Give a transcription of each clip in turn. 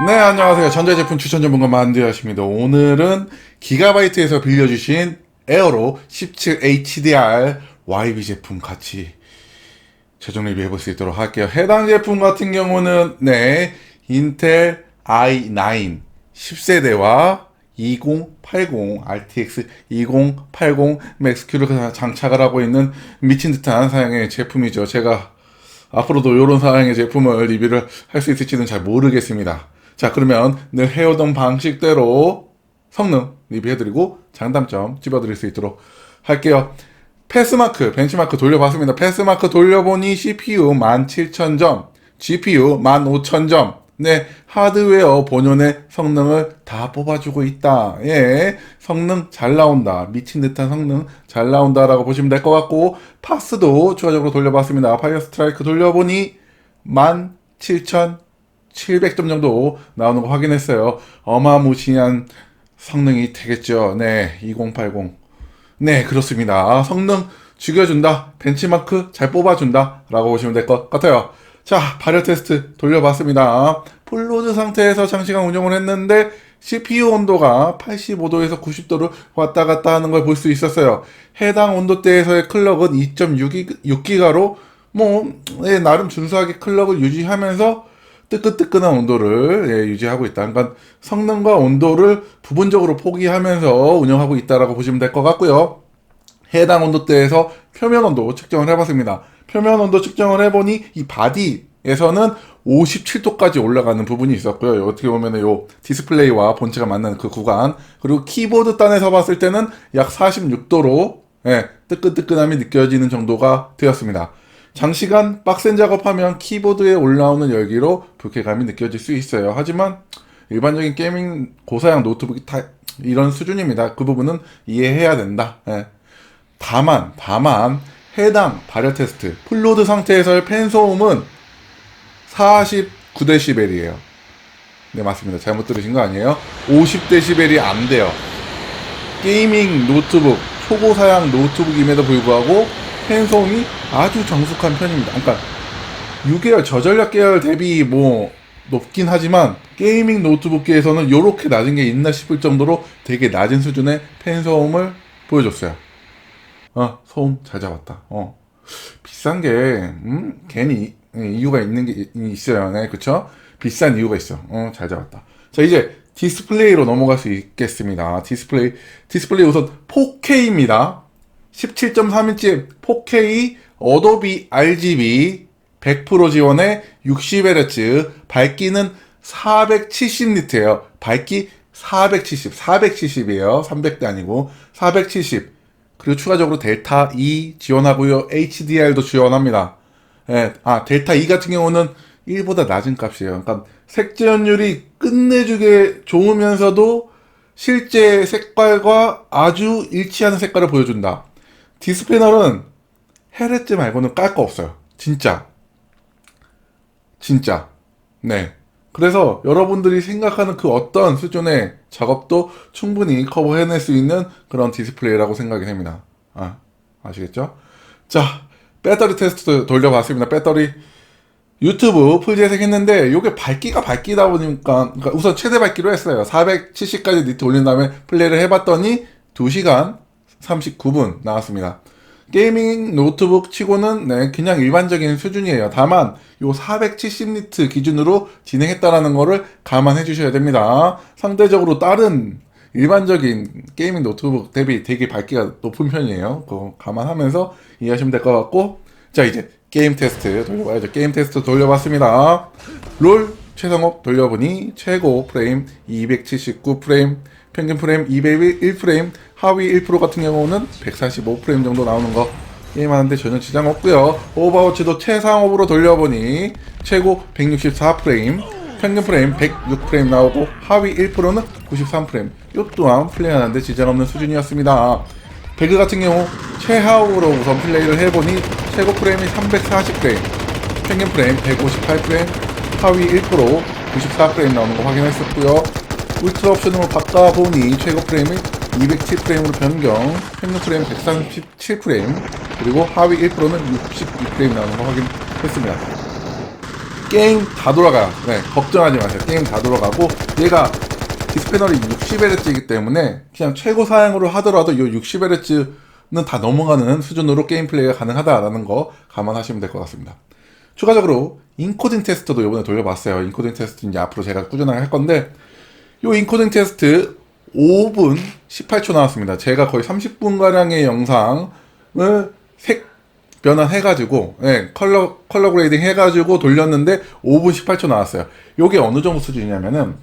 네, 안녕하세요. 전자제품 추천 전문가 만두야십니다. 오늘은 기가바이트에서 빌려주신 에어로 17HDR YB 제품 같이 최종 리뷰해볼 수 있도록 할게요. 해당 제품 같은 경우는, 네, 인텔 i9 10세대와 2080 RTX 2080 맥스큐를 장착을 하고 있는 미친 듯한 사양의 제품이죠. 제가 앞으로도 이런 사양의 제품을 리뷰를 할 수 있을지는 잘 모르겠습니다. 자, 그러면 늘 해오던 방식대로 성능 리뷰해드리고 장단점 집어드릴 수 있도록 할게요. 패스마크, 벤치마크 돌려봤습니다. 패스마크 돌려보니 CPU 17,000점, GPU 15,000점, 네, 하드웨어 본연의 성능을 다 뽑아주고 있다. 예, 성능 잘 나온다. 미친 듯한 성능 잘 나온다라고 보시면 될 것 같고, 파스도 추가적으로 돌려봤습니다. 파이어 스트라이크 돌려보니 17,700점 정도 나오는 거 확인했어요. 어마무시한 성능이 되겠죠. 네, 2080. 네, 그렇습니다. 성능 죽여준다. 벤치마크 잘 뽑아준다. 라고 보시면 될 것 같아요. 자, 발열 테스트 돌려봤습니다. 풀로드 상태에서 장시간 운영을 했는데 CPU 온도가 85도에서 90도를 왔다 갔다 하는 걸 볼 수 있었어요. 해당 온도대에서의 클럭은 2.6기가로 뭐 예, 나름 준수하게 클럭을 유지하면서 뜨끈뜨끈한 온도를 예, 유지하고 있다. 그러니까 성능과 온도를 부분적으로 포기하면서 운영하고 있다라고 보시면 될 것 같고요. 해당 온도대에서 표면 온도 측정을 해봤습니다. 표면 온도 측정을 해보니 이 바디에서는 57도까지 올라가는 부분이 있었고요. 어떻게 보면 요 디스플레이와 본체가 만나는 그 구간 그리고 키보드 단에서 봤을 때는 약 46도로 예, 뜨끈뜨끈함이 느껴지는 정도가 되었습니다. 장시간 빡센 작업하면 키보드에 올라오는 열기로 불쾌감이 느껴질 수 있어요. 하지만 일반적인 게이밍 고사양 노트북이 다 이런 수준입니다. 그 부분은 이해해야 된다. 예. 다만, 다만, 해당 발열 테스트, 풀로드 상태에서의 팬 소음은 49dB이에요. 네, 맞습니다. 잘못 들으신 거 아니에요? 50dB이 안 돼요. 게이밍 노트북, 초고 사양 노트북임에도 불구하고 팬 소음이 아주 정숙한 편입니다. 그러니까 6계열 저전력 계열 대비 뭐 높긴 하지만 게이밍 노트북계에서는 이렇게 낮은 게 있나 싶을 정도로 되게 낮은 수준의 팬 소음을 보여줬어요. 어, 소음 잘 잡았다. 어. 비싼 게, 음, 괜히 이유가 있는 게 있어요. 네, 그쵸? 비싼 이유가 있어. 어, 잘 잡았다. 자, 이제 디스플레이로 넘어갈 수 있겠습니다. 디스플레이, 디스플레이 우선 4K입니다. 17.3인치 4K 어도비 RGB 100% 지원의 60Hz, 밝기는 470니트예요. 밝기 470, 470이에요. 300대 아니고 470. 그리고 추가적으로 델타 E 지원하고요. HDR도 지원합니다. 예, 아 델타 E 같은 경우는 1보다 낮은 값이에요. 그러니까 색재현율이 끝내주게 좋으면서도 실제 색깔과 아주 일치하는 색깔을 보여준다. 디스패널은 헤레츠 말고는 깔 거 없어요. 진짜. 진짜. 네. 그래서 여러분들이 생각하는 그 어떤 수준의 작업도 충분히 커버해낼 수 있는 그런 디스플레이라고 생각이 됩니다. 아, 아시겠죠? 자, 배터리 테스트 돌려봤습니다. 배터리 유튜브 풀 재생 했는데 이게 밝기가 밝기다 보니까 그러니까 우선 최대 밝기로 했어요. 470까지 니트 올린 다음에 플레이를 해봤더니 2시간 39분 나왔습니다. 게이밍 노트북 치고는 네, 그냥 일반적인 수준이에요. 다만 요 470니트 기준으로 진행했다라는 거를 감안해 주셔야 됩니다. 상대적으로 다른 일반적인 게이밍 노트북 대비 되게 밝기가 높은 편이에요. 그거 감안하면서 이해하시면 될 것 같고 자 이제 게임 테스트 돌려봐야죠. 게임 테스트 돌려봤습니다. 롤 최상업 돌려보니 최고 프레임 279 프레임 평균 프레임 201 프레임 하위 1% 같은 경우는 145프레임 정도 나오는 거 게임하는데 전혀 지장 없고요. 오버워치도 최상업으로 돌려보니 최고 164프레임 평균 프레임 106프레임 나오고 하위 1%는 93프레임. 이 또한 플레이하는데 지장 없는 수준이었습니다. 배그 같은 경우 최하위로 우선 플레이를 해보니 최고 프레임이 340프레임 평균 프레임 158프레임 하위 1% 94프레임 나오는 거 확인했었고요. 울트라 옵션으로 바꿔보니 최고 프레임이 207프레임으로 변경, 평균 프레임 137프레임, 그리고 하위 1%는 62프레임 나오는 거 확인했습니다. 게임 다 돌아가요. 네, 걱정하지 마세요. 게임 다 돌아가고 얘가 디스패널이 60Hz이기 때문에 그냥 최고 사양으로 하더라도 이 60Hz는 다 넘어가는 수준으로 게임 플레이가 가능하다라는 거 감안하시면 될 것 같습니다. 추가적으로 인코딩 테스트도 이번에 돌려봤어요. 인코딩 테스트 이제 앞으로 제가 꾸준하게 할 건데 이 인코딩 테스트 5분 18초 나왔습니다. 제가 거의 30분 가량의 영상을 색 변환해가지고 예, 컬러 컬러 그레이딩 해가지고 돌렸는데 5분 18초 나왔어요. 요게 어느 정도 수준이냐면은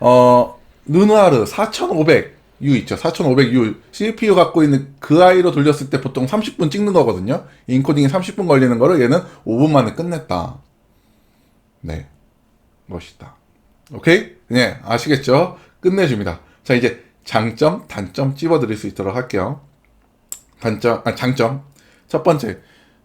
어 르누아르 4500U 있죠. 4500U CPU 갖고 있는 그 아이로 돌렸을 때 보통 30분 찍는 거거든요. 인코딩이 30분 걸리는 거를 얘는 5분 만에 끝냈다. 네, 멋있다. 오케이? 네, 아시겠죠? 끝내줍니다. 자, 이제 장점, 단점 찝어드릴 수 있도록 할게요. 단점, 아, 장점. 첫 번째.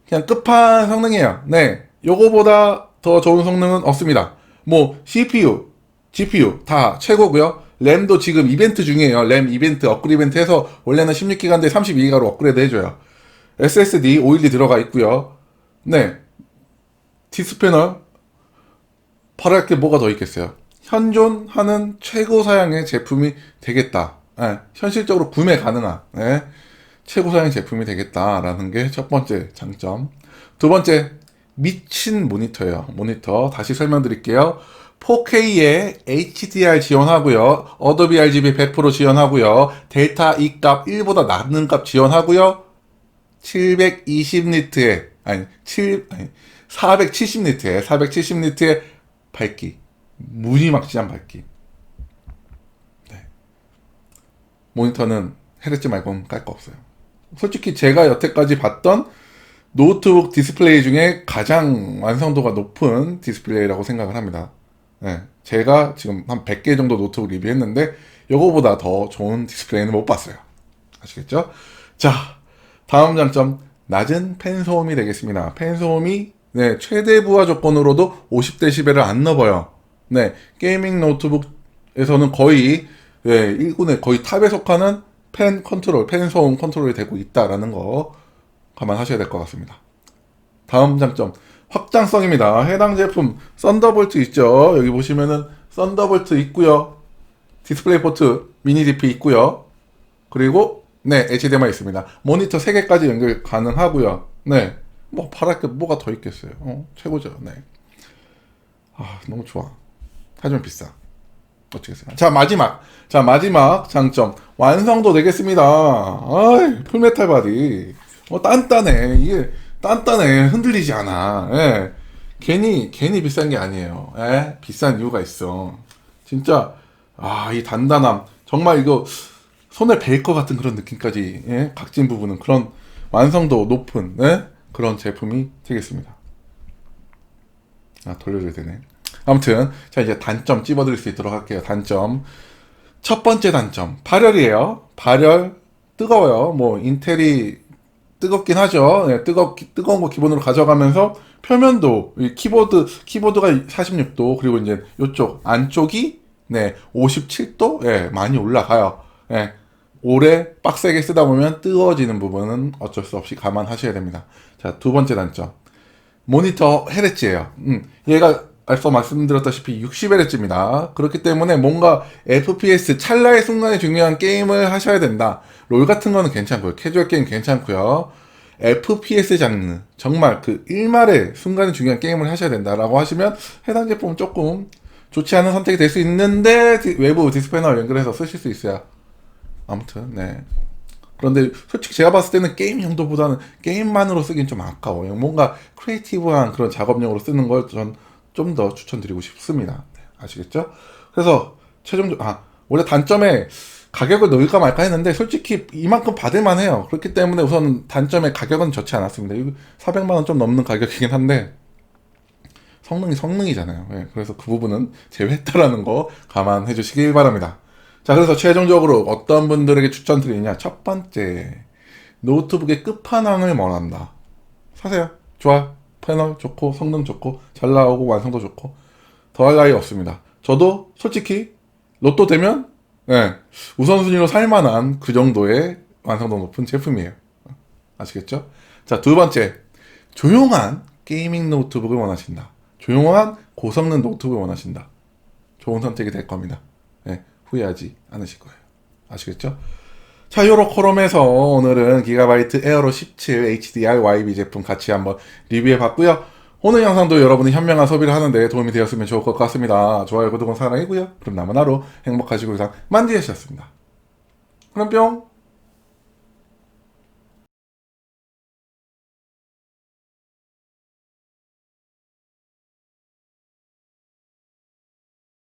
그냥 끝판 성능이에요. 네. 요거보다 더 좋은 성능은 없습니다. 뭐, CPU, GPU 다 최고고요 램도 지금 이벤트 중이에요. 램 이벤트, 업그레이드 해서 원래는 16기가인데 32기가로 업그레이드 해줘요. SSD 오일이 들어가 있고요. 네. 디스패널 바랄 게 뭐가 더 있겠어요. 현존하는 최고 사양의 제품이 되겠다. 예, 현실적으로 구매 가능한 예, 최고 사양 제품이 되겠다라는 게 첫 번째 장점. 두 번째 미친 모니터예요. 모니터 다시 설명드릴게요. 4K에 HDR 지원하고요. 어도비 RGB 100% 지원하고요. 데이터 E 값 1보다 낮은 값 지원하고요. 720니트에 아니 7 아니 470니트에 470니트의 밝기 무지막지한 밝기. 네. 모니터는 헤르츠 말고는 깔 거 없어요. 솔직히 제가 여태까지 봤던 노트북 디스플레이 중에 가장 완성도가 높은 디스플레이라고 생각을 합니다. 네. 제가 지금 한 100개 정도 노트북 리뷰했는데 이거보다 더 좋은 디스플레이는 못 봤어요. 아시겠죠? 자, 다음 장점 낮은 팬 소음이 되겠습니다. 팬 소음이 네, 최대 부하 조건으로도 50dB를 안 넘어요. 네, 게이밍 노트북에서는 거의 네, 1군의 거의 탑에 속하는 팬 컨트롤, 팬 소음 컨트롤이 되고 있다라는 거 감안하셔야 될 것 같습니다. 다음 장점 확장성입니다. 해당 제품 썬더볼트 있죠. 여기 보시면은 썬더볼트 있고요. 디스플레이 포트 미니 DP 있고요. 그리고 네 HDMI 있습니다. 모니터 3개까지 연결 가능하고요. 네. 뭐 바랄 게 뭐가 더 있겠어요. 어, 최고죠. 네. 아, 너무 좋아. 하지만 비싸. 어쩌겠어요. 자, 마지막. 자, 마지막 장점. 완성도 되겠습니다. 아이, 풀메탈 바디. 어, 단단해. 이게 단단해. 흔들리지 않아. 예. 괜히, 괜히 비싼 게 아니에요. 예. 비싼 이유가 있어. 진짜, 아, 이 단단함. 정말 이거 손에 베일 것 같은 그런 느낌까지, 예. 각진 부분은 그런 완성도 높은, 예. 그런 제품이 되겠습니다. 아, 돌려줘야 되네. 아무튼, 자, 이제 단점 찝어드릴 수 있도록 할게요. 단점. 첫 번째 단점. 발열이에요. 발열, 뜨거워요. 뭐, 인텔이 뜨겁긴 하죠. 네, 뜨거, 뜨거운 거 기본으로 가져가면서 표면도, 이 키보드, 키보드가 46도, 그리고 이제 이쪽 안쪽이, 네, 57도? 예, 많이 올라가요. 예, 오래 빡세게 쓰다 보면 뜨거워지는 부분은 어쩔 수 없이 감안하셔야 됩니다. 자, 두 번째 단점. 모니터 헤르츠예요. 음, 얘가 앞서 말씀드렸다시피 60Hz입니다. 그렇기 때문에 뭔가 FPS 찰나의 순간에 중요한 게임을 하셔야 된다. 롤 같은 거는 괜찮고요. 캐주얼 게임 괜찮고요. FPS 장르 정말 그 일말의 순간에 중요한 게임을 하셔야 된다라고 하시면 해당 제품은 조금 좋지 않은 선택이 될 수 있는데 디- 외부 디스패널 연결해서 쓰실 수 있어요. 아무튼 네. 그런데 솔직히 제가 봤을 때는 게임 용도보다는 게임만으로 쓰긴 좀 아까워요. 뭔가 크리에이티브한 그런 작업용으로 쓰는 걸 전 좀 더 추천드리고 싶습니다. 네, 아시겠죠? 그래서 최종적 아 원래 단점에 가격을 넣을까 말까 했는데 솔직히 이만큼 받을만 해요. 그렇기 때문에 우선 단점의 가격은 좋지 않았습니다. 이거 400만 원 좀 넘는 가격이긴 한데 성능이 성능이잖아요. 예, 그래서 그 부분은 제외했다라는 거 감안해 주시길 바랍니다. 자, 그래서 최종적으로 어떤 분들에게 추천드리냐? 첫 번째, 노트북의 끝판왕을 원한다. 사세요. 좋아. 패널 좋고, 성능 좋고, 잘 나오고, 완성도 좋고, 더할 나위 없습니다. 저도 솔직히, 로또 되면, 예, 우선순위로 살만한 그 정도의 완성도 높은 제품이에요. 아시겠죠? 자, 두 번째, 조용한 게이밍 노트북을 원하신다. 조용한 고성능 노트북을 원하신다. 좋은 선택이 될 겁니다. 예, 후회하지 않으실 거예요. 아시겠죠? 자, 요로 코롬에서 오늘은 기가바이트 에어로 17 HDR YB 제품 같이 한번 리뷰해 봤고요. 오늘 영상도 여러분이 현명한 소비를 하는데 도움이 되었으면 좋을 것 같습니다. 좋아요, 구독은 사랑이고요. 그럼 남은 하루 행복하시고 이상 만디에셨습니다. 그럼 뿅!